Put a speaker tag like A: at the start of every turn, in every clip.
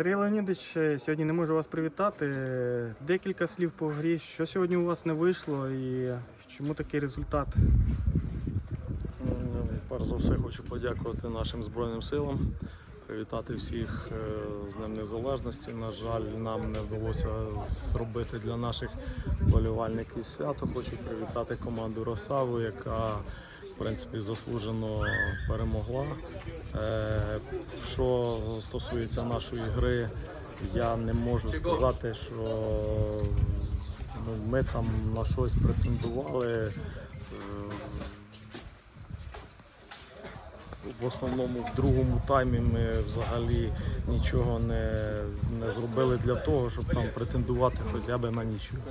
A: Сергій Леонідович, е, сьогодні не можу вас привітати. Декілька слів по грі. Що сьогодні у вас не вийшло і чому такий результат?
B: Ну, Перш за все хочу подякувати нашим Збройним силам, привітати всіх е, з Днем Незалежності. На жаль, нам не вдалося зробити для наших болівальників свято. Хочу привітати команду Росаву, яка в принципі заслужено перемогла. Е, Що стосується нашої гри, я не можу сказати, що ну, ми там на щось претендували. В основному в другому таймі ми взагалі нічого не, не зробили для того, щоб там претендувати хоча б на нічого.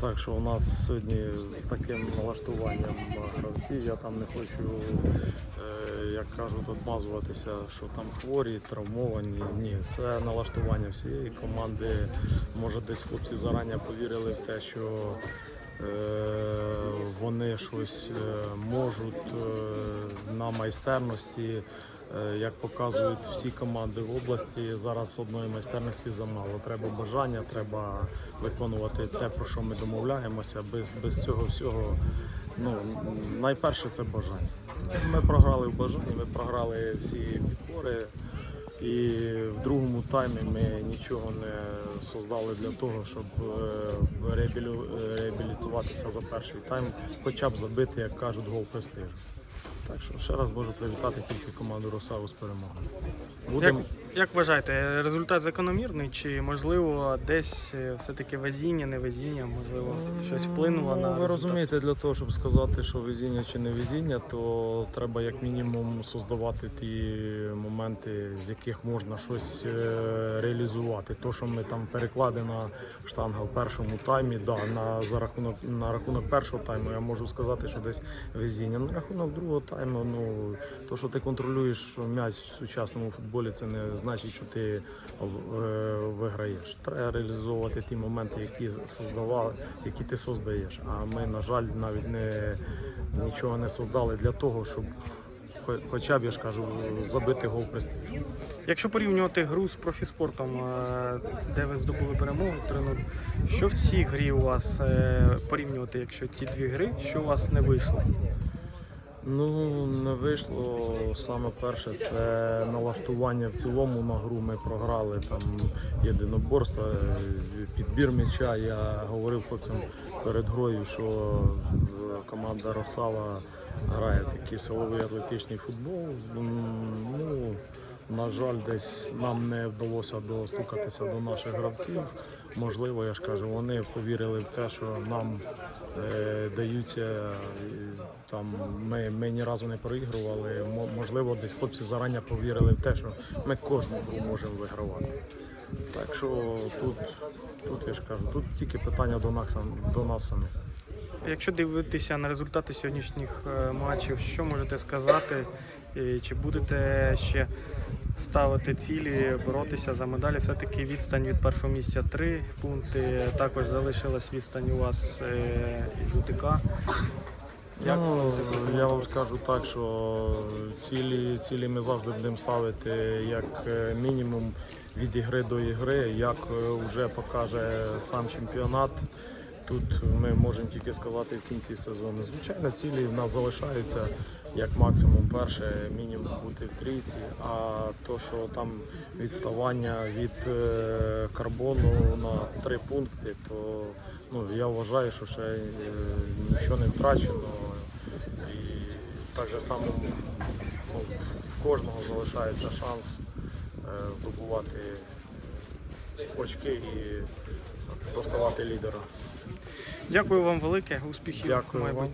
B: Так що у нас сьогодні з таким налаштуванням гравців, я там не хочу, е, як кажуть, обмазуватися, що там хворі, травмовані. Ні, це налаштування всієї команди. Може десь хлопці зарані повірили в те, що Вони щось е, можуть е, на майстерності, е, як показують всі команди в області. Зараз одної майстерності замало. Треба бажання, треба виконувати те, про що ми домовляємося. Без, без цього всього, ну найперше це бажання. Ми програли в бажанні, ми програли всі підбори. І в другому таймі ми нічого не создали для того, щоб е, е, реабілітуватися за перший тайм, хоча б забити, як кажуть, гол престижу. Так що ще раз можу привітати тільки команду Росаву з перемогою.
A: Як, як вважаєте, результат закономірний чи можливо десь е, все-таки везіння, не везіння, можливо, щось вплинуло
B: Ну,
A: на
B: ви
A: результат?
B: розумієте, для того, щоб сказати, що везіння чи не везіння, то треба як мінімум создавати ті моменти, з яких можна щось е, реалізувати. То, що ми там перекладена штанга в першому таймі, да, на, за рахунок, на рахунок першого тайму я можу сказати, що десь везіння. На рахунок другого тайму, ну то, що ти контролюєш м'яч в сучасному футболі, це не значить, що ти е, виграєш. Треба реалізовувати ті моменти, які создавали, які ти создаєш. А ми, на жаль, навіть не нічого не создали для того, щоб хоча б я ж кажу, забити гол престижу.
A: Якщо порівнювати гру з профіспортом, е, де ви здобули перемогу 3-0, що в цій грі у вас е, порівнювати, якщо ці дві гри, що у вас не вийшло?
B: Ну, не вийшло. Саме перше, це налаштування в цілому на гру. Ми програли там єдиноборство, підбір м'яча. Я говорив хлопцям перед грою, що команда Росала грає такий силовий атлетичний футбол. Ну, на жаль, десь нам не вдалося достукатися до наших гравців. Можливо, я ж кажу, вони повірили в те, що нам е, даються там. Ми, ми ні разу не проігрували. Можливо, десь хлопці зарані повірили в те, що ми кожну гру можемо вигравати. Так що тут, тут я ж кажу, тут тільки питання до нас, до нас самих.
A: Якщо дивитися на результати сьогоднішніх е, матчів, що можете сказати? І Чи будете ще ставити цілі, боротися за медалі? Все-таки відстань від першого місця 3 пункти. Також залишилась відстань у вас е, із УТК. Як
B: ну, я вам скажу так, що цілі, цілі ми завжди будемо ставити як е, мінімум від ігри до ігри, як вже покаже сам чемпіонат. Тут ми можемо тільки сказати в кінці сезону. Звичайно, цілі в нас залишаються як максимум перше, мінімум бути в трійці. А то, що там відставання від е, карбону на три пункти, то ну, я вважаю, що ще е, нічого не втрачено. І так же само ну, в кожного залишається шанс е, здобувати очки і доставати лідера.
A: Дякую вам велике, успіхів
B: Дякую вам.